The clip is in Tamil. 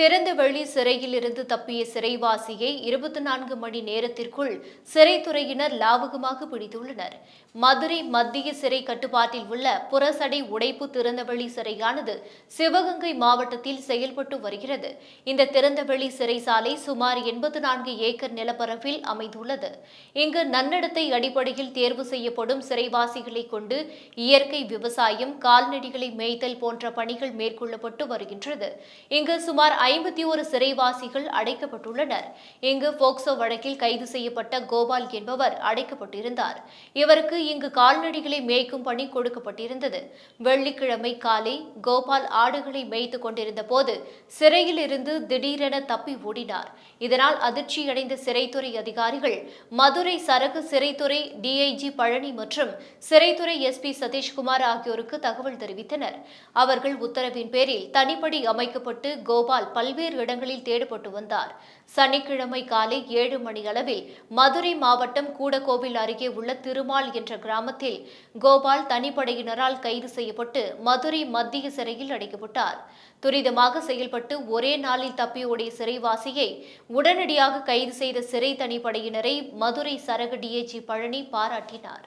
திறந்தவெளி சிறையிலிருந்து தப்பிய சிறைவாசியை இருபத்தி நான்கு மணி நேரத்திற்குள் சிறைத்துறையினர் லாவகமாக பிடித்துள்ளனர். மதுரை மத்திய சிறை கட்டுப்பாட்டில் உள்ள புறசடை உடைப்பு திறந்தவெளி சிறையானது சிவகங்கை மாவட்டத்தில் செயல்பட்டு வருகிறது. இந்த திறந்தவெளி சிறைசாலை சுமார் எண்பத்து நான்கு ஏக்கர் நிலப்பரப்பில் அமைந்துள்ளது. இங்கு நன்னடத்தை அடிப்படையில் தேர்வு செய்யப்படும் சிறைவாசிகளை கொண்டு இயற்கை விவசாயம் கால்நடைகளை மேய்த்தல் போன்ற பணிகள் மேற்கொள்ளப்பட்டு வருகின்றது. இங்கு சுமார் ஐம்பத்தி ஒரு சிறைவாசிகள் அடைக்கப்பட்டுள்ளனர். இங்கு போக்சோ வழக்கில் கைது செய்யப்பட்ட கோபால் என்பவர் அடைக்கப்பட்டிருந்தார். இவருக்கு இங்கு கால்நடைகளை மேய்க்கும் பணி கொடுக்கப்பட்டிருந்தது. வெள்ளிக்கிழமை காலை கோபால் ஆடுகளை மேய்த்துக் கொண்டிருந்த போது சிறையில் இருந்து திடீரென தப்பி ஓடினார். இதனால் அதிர்ச்சியடைந்த சிறைத்துறை அதிகாரிகள் மதுரை சரக்கு சிறைத்துறை டிஐஜி பழனி மற்றும் சிறைத்துறை எஸ்பி சதீஷ்குமார் ஆகியோருக்கு தகவல் தெரிவித்தனர். அவர்கள் உத்தரவின் பேரில் தனிப்படி அமைக்கப்பட்டு கோபால் பல்வேறு இடங்களில் தேடப்பட்டு வந்தார். சனிக்கிழமை காலை ஏழு மணி அளவில் மதுரை மாவட்டம் கூடக்கோவில் அருகே உள்ள திருமால் என்ற கிராமத்தில் கோபால் தனிப்படையினரால் கைது செய்யப்பட்டு மதுரை மத்திய சிறையில் அடைக்கப்பட்டார். துரிதமாக செயல்பட்டு ஒரே நாளில் தப்பியோடிய சிறைவாசியை உடனடியாக கைது செய்த சிறை தனிப்படையினரை மதுரை சரக டிஏஜி பழனி பாராட்டினார்.